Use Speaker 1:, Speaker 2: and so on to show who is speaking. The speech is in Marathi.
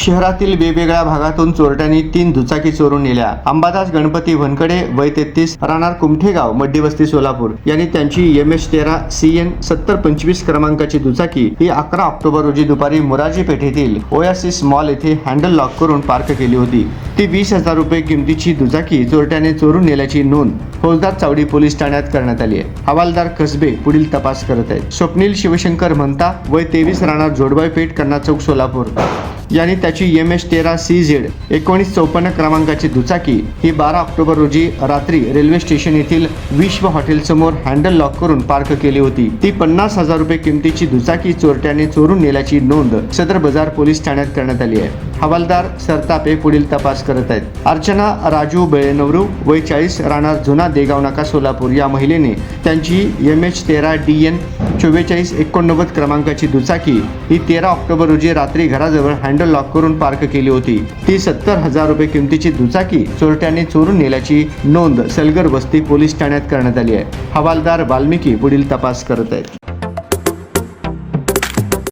Speaker 1: शहरातील वेगवेगळ्या भागातून चोरट्यांनी तीन दुचाकी चोरून नेल्या. अंबादास गणपती वनकडे वय तेहतीस राहणार कुमठेगाव मड्डीवस्ती सोलापूर. यांनी त्यांची एम एच तेरा सी एन सत्तर पंचवीस क्रमांकाची दुचाकी ही अकरा ऑक्टोबर रोजी दुपारी मोराजी पेठेतील ओयासिस मॉल येथे हँडल लॉक करून पार्क केली होती. ती वीस हजार रुपये किमतीची दुचाकी चोरट्याने चोरून नेल्याची नोंद फौजदार चावडी पोलीस ठाण्यात करण्यात आली आहे. हवालदार कसबे पुढील तपास करत आहेत. स्वप्नील शिवशंकर म्हणता वय तेवीस राहणार जोडबाई पेठ कन्ना चौक सोलापूर. यांनी त्याची एम एच तेरा सी झेड एकोणीस चौपन्न क्रमांकाची दुचाकी ही बारा ऑक्टोबर रोजी रात्री रेल्वे स्टेशन येथील विश्व हॉटेल समोर हँडल लॉक करून पार्क केली होती. ती पन्नास हजार रुपये किमतीची दुचाकी चोरट्याने चोरून नेल्याची नोंद सदर बाजार पोलीस ठाण्यात करण्यात आली आहे. हवालदार सरतापे पुढील तपास करत आहेत. अर्चना राजू बेळेनवरू वय चाळीस राहणार जुना देगाव नाका सोलापूर या महिलेने त्यांची एम एच तेरा डी एन चव्वेचाळीस एकोणनव्वद क्रमांकाची दुचाकी ही तेरा ऑक्टोबर रोजी रात्री घराजवळ हँडल लॉक करून पार्क केली होती. ती सत्तर हजार रुपये किमतीची दुचाकी चोरट्याने चोरून नेल्याची नोंद सलगर वस्ती पोलीस ठाण्यात करण्यात आली आहे. हवालदार वाल्मिकी पुढील तपास करत आहेत.